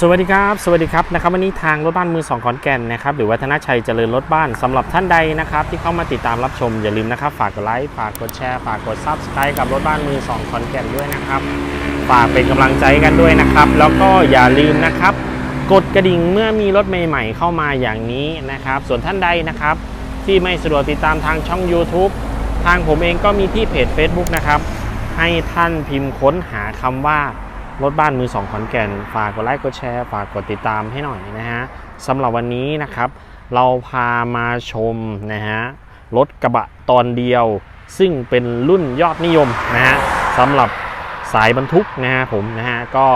สวัสดีครับสวัสดีครับนะครับวันนี้ทางรถบ้านมือสองขอนแก่นนะครับหรือวัฒนชัยเจริญรถบ้านสำหรับท่านใดนะครับที่เข้ามาติดตามรับชมอย่าลืมนะครับฝากกดไลค์ฝากกดแชร์ฝากกดซับสไครต์กับรถบ้านมือสองขอนแก่นด้วยนะครับฝากเป็นกำลังใจกันด้วยนะครับ แล้วก็อย่าลืมนะครับ กดกระดิ่งเมื่อมีรถใหม่ๆ เข้ามาอย่างนี้นะครับ ส่วนท่านใดนะครับ ที่ไม่สะดวกติดตามทางช่อง YouTube ทางผมเองก็มีที่เพจ Facebook นะครับให้ท่านพิมพ์ค้นหาคำว่า รถบ้านมือสองขอนแก่น ฝากกดไลค์กดแชร์ฝากกดติดตามให้หน่อยนะฮะสำหรับวันนี้นะครับ เราพามาชมนะฮะรถกระบะตอนเดียว ซึ่งเป็นรุ่นยอดนิยมนะฮะสำหรับสายบรรทุกนะฮะผมนะฮะก็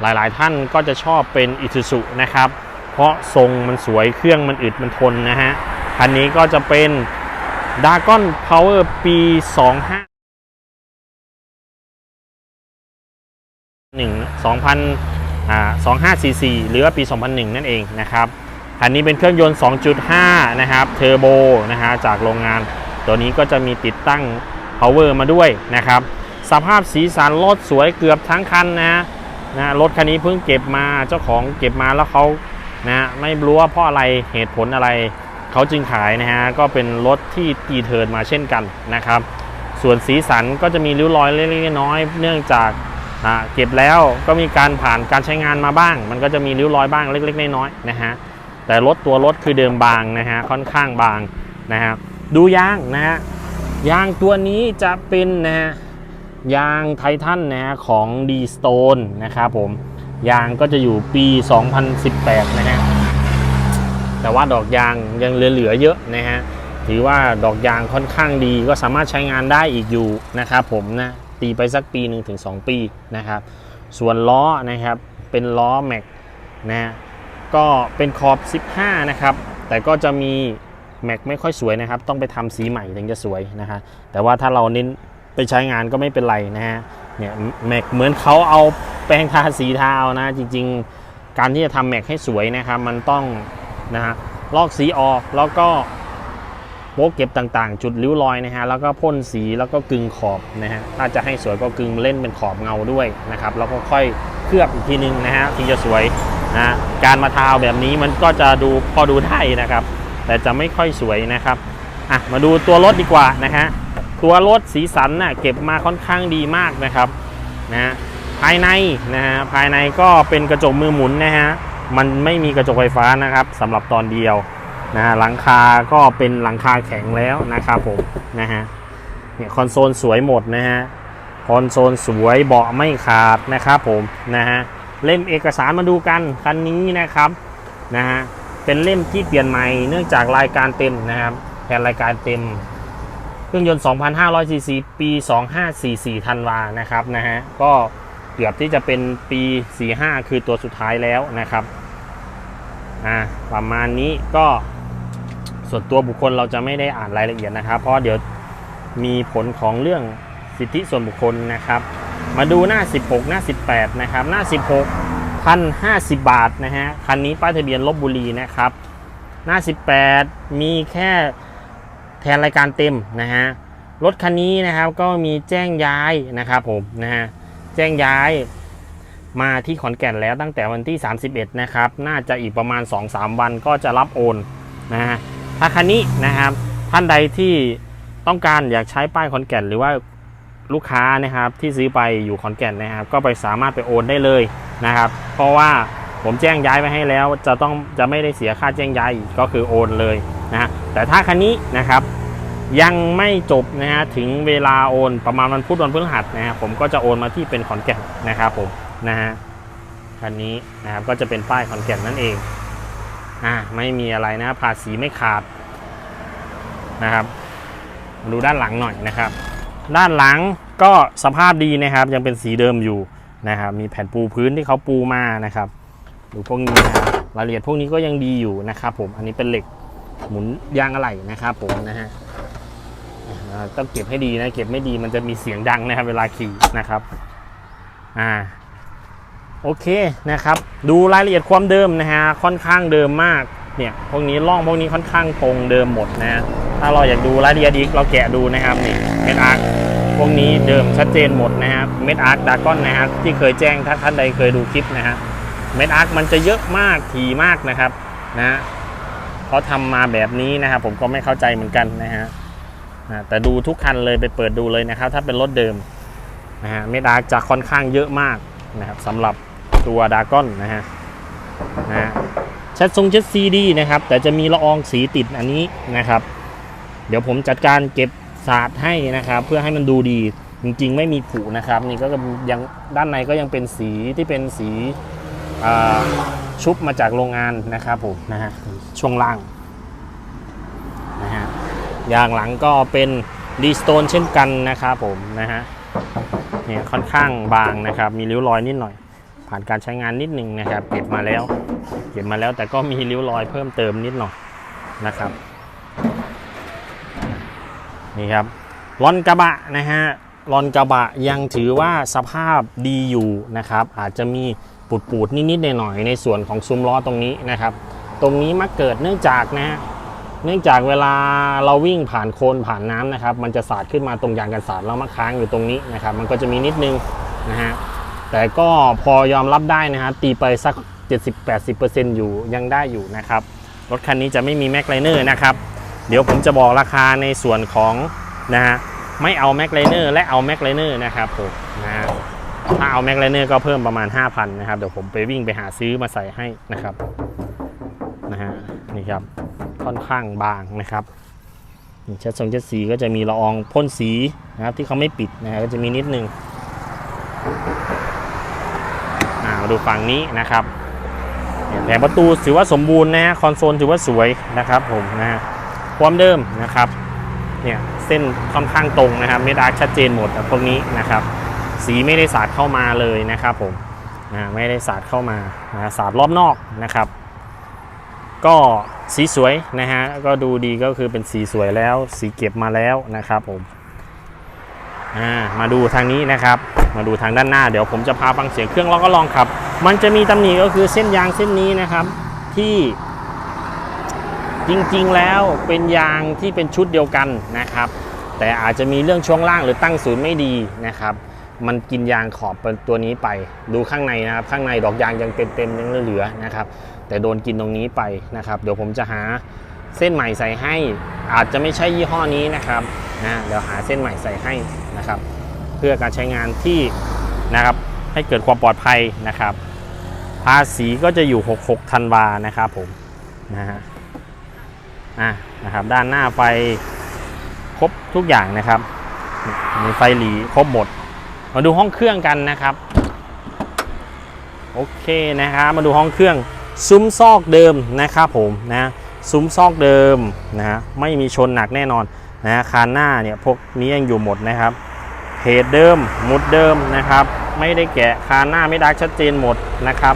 หลายๆท่านก็จะชอบเป็นอิ u สุนะครับ เพราะทรงมันสวยเครื่องมันอึดมันทนนะฮะคันนี้ก็จะเป็น d a g o n Power ปี 25 1 2000อ่า2544 หรือว่าปี 2001 นั่นเองนะครับคันนี้เป็นเครื่องยนต์ 2.5 นะครับเทอร์โบนะฮะจากโรงงาน ตัวนี้ก็จะมีติดตั้ง power มาด้วยนะครับ สภาพสีสันรถสวยเกือบทั้งคันนะนะรถคันนี้เพิ่งเก็บมาเจ้าของเก็บมาแล้วเขานะไม่รู้ว่าเพราะอะไรเหตุผลอะไรเขาจึงขายนะฮะก็เป็นรถที่ตีเทิร์นมาเช่นกันนะครับ ส่วนสีสันก็จะมีริ้วรอยเล็กๆน้อยๆเนื่องจาก เก็บแล้วก็มีการผ่านการใช้งานมาบ้าง มันก็จะมีริ้วรอยบ้างเล็ก ๆ น้อยๆนะฮะแต่รถตัวรถคือเดิมบางนะฮะค่อนข้างบางนะฮะดูยางนะฮะยางตัวนี้จะเป็นนะฮะยางไททันนะฮะของ D Stone นะครับผมยางก็จะอยู่ปี 2018 นะฮะแต่ว่าดอกยางยังเหลือๆเยอะนะฮะถือว่าดอกยางค่อนข้างดีก็สามารถใช้งานได้อีกอยู่นะครับผมนะ ตีไปสักปีหนึ่งถึง2ปีนะครับ ส่วนล้อนะครับเป็นล้อแม็กนะก็เป็นขอบ 15 นะครับ แต่ก็จะมีแม็กไม่ค่อยสวยนะครับ ต้องไปทำสีใหม่ถึงจะสวยนะฮะแต่ว่าถ้าเราเน้นไปใช้งานก็ไม่เป็นไรนะฮะเนี่ยแม็กเหมือนเขาเอาแปรงทาสีทาเอานะ จริงๆ การที่จะทำแม็กให้สวยนะครับ มันต้องนะฮะลอกสีออกแล้วก็ โป๊กเก็บต่างๆ จุดริ้วรอยนะฮะแล้วก็พ่นสีแล้วก็กึงขอบนะฮะถ้าจะให้สวยก็กึงเล่นเป็นขอบเงาด้วยนะครับแล้วก็ค่อยเคลือบอีกทีนึงนะฮะถึงจะสวยนะการมาทาวแบบนี้มันก็จะดูพอดูได้นะครับ แต่จะไม่ค่อยสวยนะครับอะมาดูตัวรถดีกว่านะฮะตัวรถสีสันน่ะเก็บมาค่อนข้างดีมากนะครับนะฮะภายในนะฮะภายในก็เป็นกระจกมือหมุนนะฮะมันไม่มีกระจกไฟฟ้านะครับสำหรับตอนเดียว นะฮะหลังคาก็เป็นหลังคาแข็งแล้วนะครับผมนะฮะเนี่ยคอนโซลสวยหมดนะฮะคอนโซลสวยเบาะไม่ขาดนะครับผมนะฮะเล่มเอกสารมาดูกันคันนี้นะครับนะฮะเป็นเล่มที่เปลี่ยนใหม่เนื่องจากรายการเต็มนะครับแผนรายการเต็มเครื่องยนต์ 2,500ซีซีปี 2544ธันวานะครับนะฮะก็เกือบที่จะเป็นปี 45 คือตัวสุดท้ายแล้วนะครับอ่าประมาณนี้ก็ ส่วนตัวบุคคลเราจะไม่ได้อ่านรายละเอียดนะครับ เพราะเดี๋ยวมีผลของเรื่องสิทธิส่วนบุคคลนะครับ มาดูหน้า 16 หน้า 18 นะครับ หน้า 16พันห้าสิบบาทนะฮะคันนี้ป้ายทะเบียนลบบุรีนะครับ หน้า 18 มีแค่แทนรายการเต็มนะฮะรถคันนี้นะครับก็มีแจ้งย้ายนะครับผมนะฮะแจ้งย้ายมาที่ขอนแก่นแล้วตั้งแต่วันที่ 31 นะครับ น่าจะอีกประมาณ 2-3 วันก็จะรับโอนนะฮะ ถ้าคันนี้นะครับ ท่านใดที่ต้องการอยากใช้ป้ายขอนแก่น หรือว่าลูกค้านะครับที่ซื้อไปอยู่ขอนแก่นนะครับ ก็ไปสามารถไปโอนได้เลยนะครับ เพราะว่าผมแจ้งย้ายไปให้แล้วจะต้องจะไม่ได้เสียค่าแจ้งย้ายกก็คือโอนเลยนะฮะแต่ถ้าคันนี้นะครับยังไม่จบนะฮะถึงเวลาโอนประมาณวันพุธวันพฤหัสนะฮะผมก็จะโอนมาที่เป็นขอนแก่นนะครับผมนะฮะคันนี้นะครับก็จะเป็นป้ายขอนแก่นนั่นเอง อ่าไม่มีอะไรนะภาษีไม่ขาดนะครับดูด้านหลังหน่อยนะครับ ด้านหลังก็สภาพดีนะครับ ยังเป็นสีเดิมอยู่นะครับ มีแผ่นปูพื้นที่เขาปูมานะครับดูพวกนี้นะรรายละเอียดพวกนี้ก็ยังดีอยู่นะครับ ผมอันนี้เป็นเหล็กหมุนยางอะไหล่นะครับ ผมนะฮะต้องเก็บให้ดีนะ เก็บไม่ดีมันจะมีเสียงดังนะครับ เวลาขี่นะครับ อ่า โอเคนะครับ ดูรายละเอียดความเดิมนะฮะค่อนข้างเดิมมากเนี่ยพวกนี้ร่องพวกนี้ค่อนข้างตรงเดิมหมดนะฮะถ้าเราอยากดูรายละเอียดอีกเราแกะดูนะครับนี่เม็ดอาร์คพวกนี้เดิมชัดเจนหมดนะครับเม็ดอาร์คดากอนนะครับที่เคยแจ้งถ้าท่านใดเคยดูคลิปนะฮะเม็ดอาร์คมันจะเยอะมากถี่มากนะครับนะเขาทำมาแบบนี้นะครับผมก็ไม่เข้าใจเหมือนกันนะฮะนะแต่ดูทุกคันเลยไปเปิดดูเลยนะครับ ถ้าเป็นรถเดิมนะฮะเม็ดอาร์คจะค่อนข้างเยอะมากนะครับสำหรับ ตัวดากอนนะฮะนะชัดทรงชัดซีดีนะครับ แต่จะมีละอองสีติดอันนี้นะครับ เดี๋ยวผมจัดการเก็บสาดให้นะครับ เพื่อให้มันดูดีจริง ๆ ไม่มีผุนะครับ นี่ก็ยังด้านในก็ยังเป็นสีที่เป็นสีชุบมาจากโรงงานนะครับผมนะฮะช่วงล่างนะฮะยางหลังก็เป็นดีสโตนเช่นกันนะครับผมนะฮะเนี่ยค่อนข้างบางนะครับ มีริ้วรอยนิดหน่อย ผ่านการใช้งานนิดหนึ่งนะครับ เก็บมาแล้ว เก็บมาแล้วแต่ก็มีริ้วรอยเพิ่มเติมนิดหน่อยนะครับนี่ครับลอนกระบะนะฮะลอนกระบะยังถือว่าสภาพดีอยู่นะครับ อาจจะมีปูดปูดๆนิดๆหน่อยๆในส่วนของซุ้มล้อตรงนี้นะครับ ตรงนี้มาเกิดเนื่องจากนะฮะเนื่องจากเวลาเราวิ่งผ่านโคลนผ่านน้ำนะครับ มันจะสาดขึ้นมาตรงยางกันสาดแล้วมาค้างอยู่ตรงนี้นะครับ มันก็จะมีนิดนึงนะฮะ แต่ก็พอยอมรับได้นะฮะตีไปสัก 70-80%อยู่ยังได้อยู่นะครับ รถคันนี้จะไม่มีแม็กไลเนอร์นะครับ เดี๋ยวผมจะบอกราคาในส่วนของนะฮะไม่เอาแม็กไลเนอร์และเอาแม็กไลเนอร์นะครับผมนะฮะถ้าเอาแม็กไลเนอร์ก็เพิ่มประมาณ 5,000 นะครับ เดี๋ยวผมไปวิ่งไปหาซื้อมาใส่ให้นะครับนะฮะนี่ครับค่อนข้างบางนะครับชัดทรงชัดสีก็จะมีละอองพ่นสีนะครับที่เขาไม่ปิดนะฮะก็จะมีนิดนึงอ่า มาดูฝั่งนี้นะครับแผงประตูถือว่าสมบูรณ์นะฮะคอนโซลถือว่าสวยนะครับผมนะฮะความเดิมนะครับเนี่ยเส้นค่อนข้างตรงนะครับเมดาร์กชัดเจนหมดพวกนี้นะครับ สีไม่ได้สาดเข้ามาเลยนะครับผมนะไม่ได้สาดเข้ามานะสาดรอบนอกนะครับ ก็สีสวยนะฮะก็ดูดีก็คือเป็นสีสวยแล้ว สีเก็บมาแล้วนะครับผม อ่ามาดูทางนี้นะครับ มาดูทางด้านหน้าเดี๋ยวผมจะพาฟังเสียงเครื่องแล้วก็ลองขับ มันจะมีตำหนิก็คือเส้นยางเส้นนี้นะครับ ที่จริงๆแล้วเป็นยางที่เป็นชุดเดียวกันนะครับ แต่อาจจะมีเรื่องช่วงล่างหรือตั้งศูนย์ไม่ดีนะครับ มันกินยางขอบตัวนี้ไป ดูข้างในนะครับ ข้างในดอกยางยังเต็มๆยังเหลือๆนะครับ แต่โดนกินตรงนี้ไปนะครับ เดี๋ยวผมจะหา เส้นใหม่ใส่ให้ อาจจะไม่ใช่ยี่ห้อนี้นะครับนะเดี๋ยวหาเส้นใหม่ใส่ให้นะครับ เพื่อการใช้งานที่นะครับให้เกิดความปลอดภัยนะครับ ภาษีก็จะอยู่ 66ธันวานะครับผมนะฮะอะนะครับด้านหน้าไฟครบทุกอย่างนะครับมีไฟหลีครบหมด มาดูห้องเครื่องกันนะครับ โอเคนะครับมาดูห้องเครื่องซุ้มซอกเดิมนะครับผมนะ ซุ้มซอกเดิมนะฮะไม่มีชนหนักแน่นอนนะคานหน้าเนี่ยพวกนี้ยังอยู่หมดนะครับเพจเดิมมุดเดิมนะครับ ไม่ได้แกะคานหน้าไม่ดักชัดเจนหมดนะครับ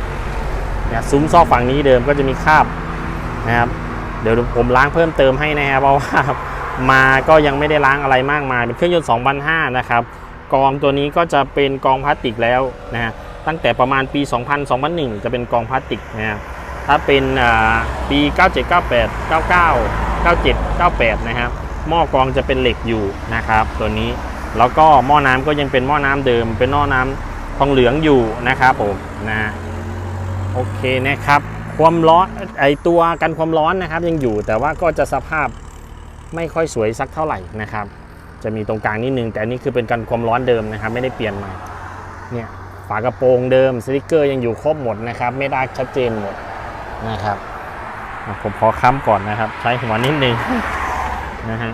เนี่ยซุ้มซอกฝั่งนี้เดิมก็จะมีคราบนะครับเดี๋ยวผมล้างเพิ่มเติมให้นะครับเพราะว่ามาก็ยังไม่ได้ล้างอะไรมากมายเป็นเครื่องยนต์2005นะครับกองตัวนี้ก็จะเป็นกองพลาสติกแล้วนะฮะตั้งแต่ประมาณปี 2000 2001 จะเป็นกองพลาสติกนะฮะ ถ้าเป็นอ่าปี 97 98 99 97 98 นะครับ หม้อกรองจะเป็นเหล็กอยู่นะครับ ตัวนี้ แล้วก็หม้อน้ำก็ยังเป็นหม้อน้ำเดิม เป็นหม้อน้ำทองเหลืองอยู่นะครับผมนะโอเคนะครับ ความร้อนไอตัวกันความร้อนนะครับยังอยู่แต่ว่าก็จะสภาพไม่ค่อยสวยสักเท่าไหร่นะครับ จะมีตรงกลางนิดนึง แต่อันนี่คือเป็นกันความร้อนเดิมนะครับ ไม่ได้เปลี่ยนใหม่เนี่ยฝากระโปรงเดิมสติกเกอร์ยังอยู่ครบหมดนะครับ ไม่ได้ชัดเจนหมด นะครับ ผมขอค้ำก่อนนะครับ ใช้หัวนิดนึงนะฮะ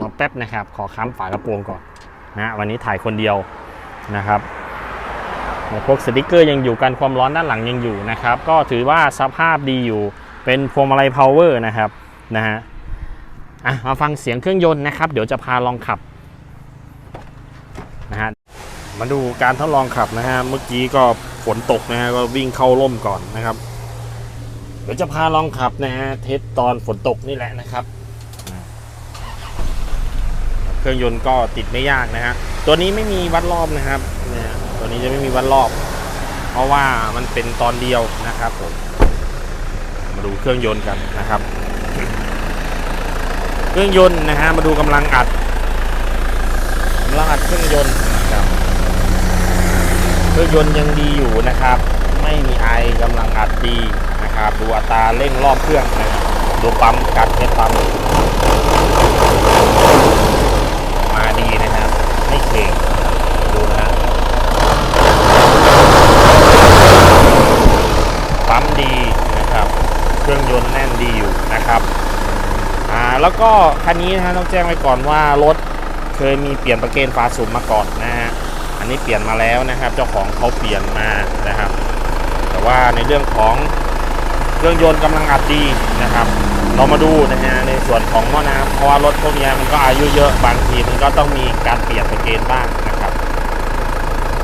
รอแป๊บนะครับ ขอค้ำฝากระโปรงก่อนนะวันนี้ถ่ายคนเดียวนะครับพวกสติกเกอร์ยังอยู่กันความร้อนด้านหลังยังอยู่นะครับ ก็ถือว่าสภาพดีอยู่เป็นพวงมาลัยพาวเวอร์นะครับนะฮะอะมาฟังเสียงเครื่องยนต์นะครับ เดี๋ยวจะพาลองขับนะฮะมาดูการทดลองขับนะฮะเมื่อกี้ก็ ฝนตกนะฮะก็วิ่งเข้าร่มก่อนนะครับ เดี๋ยวจะพาลองขับนะฮะเทสตอนฝนตกนี่แหละนะครับ เครื่องยนต์ก็ติดไม่ยากนะฮะตัวนี้ไม่มีวัดรอบนะครับเนี่ยตัวนี้จะไม่มีวัดรอบ เพราะว่ามันเป็นตอนเดียวนะครับผมมาดูเครื่องยนต์กันนะครับ เครื่องยนต์นะฮะมาดูกำลังอัดกำลังอัดเครื่องยนต์ เครื่องยนต์ยังดีอยู่นะครับ ไม่มีไอกำลังอัดดีนะครับ ดูอัตราเร่งรอบเครื่องนะดูปั๊มกัดเม็ดปั๊มมาดีนะครับ ไม่เข่งดูนะฮะปั๊มดีนะครับ เครื่องยนต์แน่นดีอยู่นะครับอ่าแล้วก็คันนี้นะฮะต้องแจ้งไว้ก่อนว่ารถเคยมีเปลี่ยนประเกนฝาสูบมาก่อนนะฮะ อันนี้เปลี่ยนมาแล้วนะครับ เจ้าของเขาเปลี่ยนมานะครับ แต่ว่าในเรื่องของเครื่องยนต์กำลังอัดดีนะครับ เรามาดูนะฮะในส่วนของหม้อน้ำเพราะว่ารถพวกนี้มันก็อายุเยอะบางทีมันก็ต้องมีการเปลี่ยนสเกนบ้างนะครับ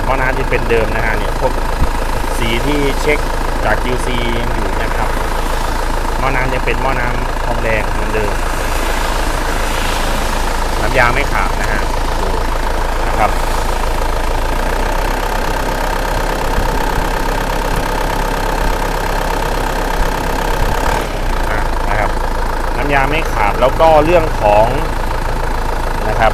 หม้อน้ำที่เป็นเดิมนะฮะเนี่ยพวกสีที่เช็คจาก QC ยังอยู่นะครับหม้อน้ำยังเป็นหม้อน้ำทองแดงเหมือนเดิมน้ำยางไม่ขาดนะฮะดูนะครับ อะนะครับน้ำ ยาไม่ขาดแล้วก็เรื่องของนะครับ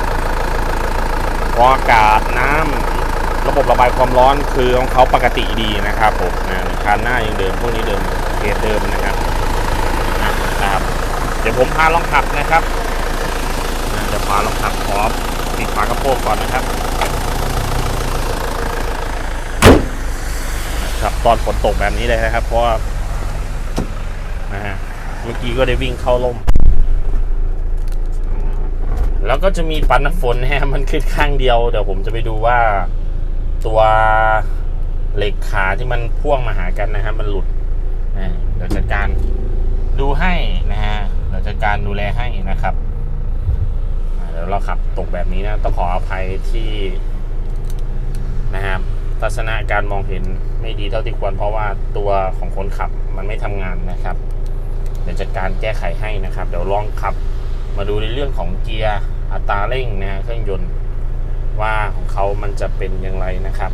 ฟออากาศน้ำระบบระบายความร้อนคือของเขาปกติดีนะครับผมนะคานหน้ายังเดิมพวกนี้เดิมเกรดเดิมนะครับนะครับ เดี๋ยวผมพาลองขับนะครับอะเดี๋ยวพาลองขับขอปิดฝากระโปรงก่อนนะครับนะครับ ตอนฝนตกแบบนี้เลยนะครับ เพราะว่านะฮะ เมื่อกี้ก็ได้วิ่งเข้าร่ม แล้วก็จะมีปันน้ำฝนนะฮะมันขึ้นข้างเดียว เดี๋ยวผมจะไปดูว่าตัวเหล็กขาที่มันพ่วงมาหากันนะฮะมันหลุดนะเดี๋ยวจัดการดูให้นะฮะเดี๋ยวจัดการดูแลให้นะครับเดี๋ยวเราขับตกแบบนี้นะต้องขออภัยที่นะครับทัศนะการมองเห็นไม่ดีเท่าที่ควรเพราะว่าตัวของคนขับมันไม่ทำงานนะครับ เดี๋ยวจัดการแก้ไขให้นะครับ เดี๋ยวลองขับมาดูในเรื่องของเกียร์อัตราเร่งนะฮะเครื่องยนต์ว่าของเขามันจะเป็นอย่างไรนะครับ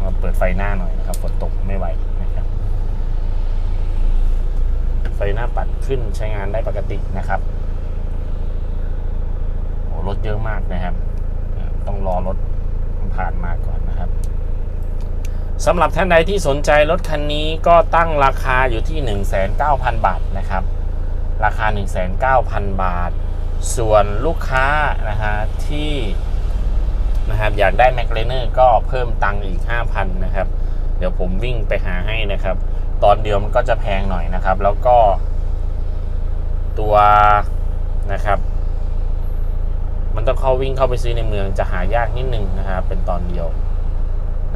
มาเปิดไฟหน้าหน่อยนะครับฝนตกไม่ไหวนะครับ ไฟหน้าปัดขึ้นใช้งานได้ปกตินะครับโอ้รถเยอะมากนะครับ ต้องรอรถผ่านมาก่อน สำหรับท่านใดที่สนใจรถคันนี้ก็ตั้งราคาอยู่ที่ 19,000บาทนะครับ ราคา 19,000 บาท ส่วนลูกค้านะฮะที่นะครับอยากได้ m a c l a n e r ก็เพิ่มตังค์อีก 5,000นะครับ เดี๋ยวผมวิ่งไปหาให้นะครับ ตอนเดียวมันก็จะแพงหน่อยนะครับ แล้วก็ตัวนะครับ มันต้องเข้าวิ่งเข้าไปซื้อในเมืองจะหายากนิดนึงนะครับ เป็นตอนเดียว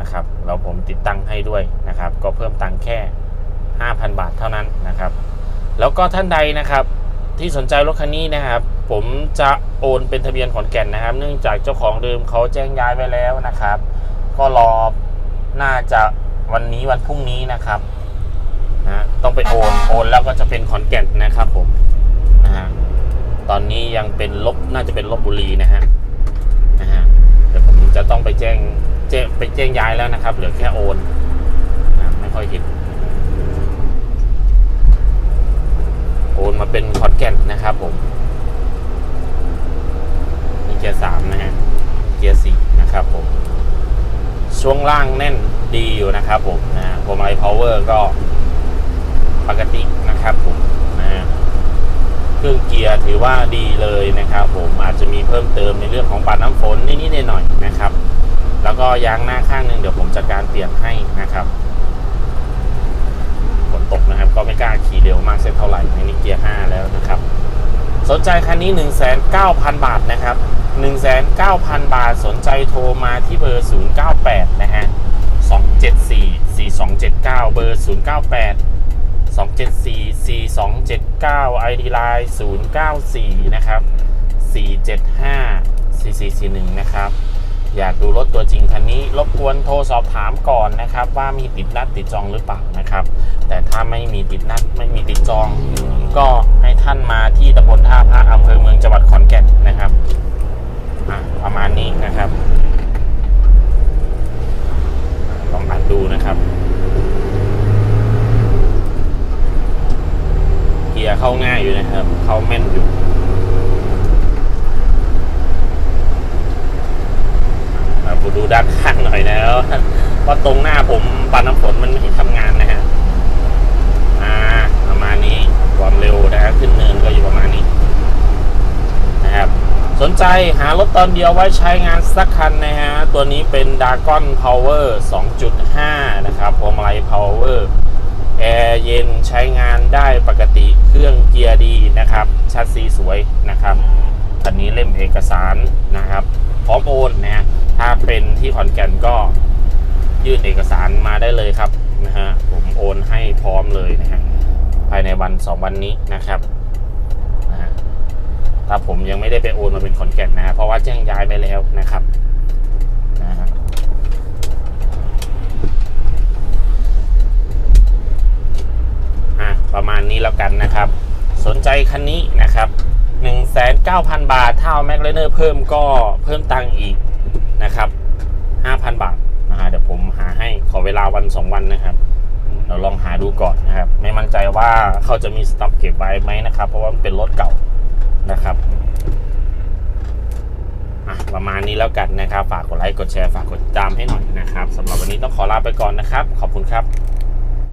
นะครับเราผมติดตั้งให้ด้วยนะครับ ก็เพิ่มตังค์แค่ 5,000 บาทเท่านั้นนะครับ แล้วก็ท่านใดนะครับที่สนใจรถคันนี้นะครับ ผมจะโอนเป็นทะเบียนขอนแก่นนะครับ เนื่องจากเจ้าของเดิมเขาแจ้งย้ายไปแล้วนะครับ ก็รอน่าจะวันนี้วันพรุ่งนี้นะครับนะต้องไปโอนโอนแล้วก็จะเป็นขอนแก่นนะครับผมนะฮะตอนนี้ยังเป็นลบน่าจะเป็นลบบุรีนะฮะนะฮะเดี๋ยวผมจะต้องไปแจ้ง แจ้งไปแจ้งย้ายแล้วนะครับ เหลือแค่โอนนะไม่ค่อยเห็นโอนมาเป็นขอนแก่นนะครับผมนี่เกียร์สามนะฮะเกียร์สี่นะครับผม ช่วงล่างแน่นดีอยู่นะครับผมนะพวงมาลัยพาวเวอร์ก็ปกตินะครับผมนะฮะเครื่องเกียร์ถือว่าดีเลยนะครับผมอาจจะมีเพิ่มเติมในเรื่องของปัดน้ำฝนนิดๆหน่อยๆนะครับ แล้วก็ยางหน้าข้างหนึ่งเดี๋ยวผมจัดการเปลี่ยนให้นะครับฝนตกนะครับ ก็ไม่กล้าขี่เร็วมากเส้นเท่าไหร่ในนี้เกียร์5แล้วนะครับ สนใจคันนี้ 1 9 0 0 0 บาทนะครับ 1 9 0 0 0 บาทสนใจโทรมาที่เบอร์ 098 นะฮะ 274 4279 เบอร์ 098 274 4279 ID Line 094 นะครับ 475 4441 นะครับ อยากดูรถตัวจริงคันนี้ รบกวนโทรสอบถามก่อนนะครับ ว่ามีติดนัดติดจองหรือเปล่านะครับ แต่ถ้าไม่มีติดนัดไม่มีติดจอง ก็ให้ท่านมาที่ตำบลท่าพระอำเภอเมืองจังหวัดขอนแก่นนะครับอะประมาณนี้นะครับลองอ่านดูนะครับเกียร์เข้าง่ายอยู่นะครับ เข้าแม่นอยู่ มาบุ ดูด้านข้างหน่อยนะว่าตรงหน้าผมปันน้ำฝนมันไม่ทำงานนะฮะอ่าประมาณนี้ความเร็วนะฮะขึ้นเนินก็อยู่ประมาณนี้นะครับสนใจหารถตอนเดียวไว้ใช้งานสักคันนะฮะ ตัวนี้เป็น d a g o n Power 2.5 นะครับพวงมาลัย Power แอร์เย็นใช้งานได้ปกติเครื่องเกียร์ดีนะครับ ชัดซีสวยนะครับคันนี้เล่มเอกสารนะครับ พร้อมโอนนะฮะถ้าเป็นที่ขอนแก่นก็ยื่นเอกสารมาได้เลยครับนะฮะผมโอนให้พร้อมเลยนะฮะภายในวัน 2 วันนี้นะครับนะฮะถ้าผมยังไม่ได้ไปโอนมาเป็นขอนแก่นนะฮะเพราะว่าแจ้งย้ายไปแล้วนะครับนะฮะอะประมาณนี้แล้วกันนะครับ สนใจคันนี้นะครับ 19,000 บาท ถ้าเอาแม็กเลเนอร์เพิ่มก็เพิ่มตังค์อีกนะครับ 5,000 บาทนะฮะเดี๋ยวผมหาให้ขอเวลาวัน 2 วันนะครับ เราลองหาดูก่อนนะครับ ไม่มั่นใจว่าเขาจะมีสต็อกเก็บไว้ไหมนะครับ เพราะว่ามันเป็นรถเก่านะครับอะประมาณนี้แล้วกันนะครับ ฝากกดไลค์ กดแชร์ ฝากกดติดตามให้หน่อยนะครับสำหรับวันนี้ต้องขอลาไปก่อนนะครับ ขอบคุณครับ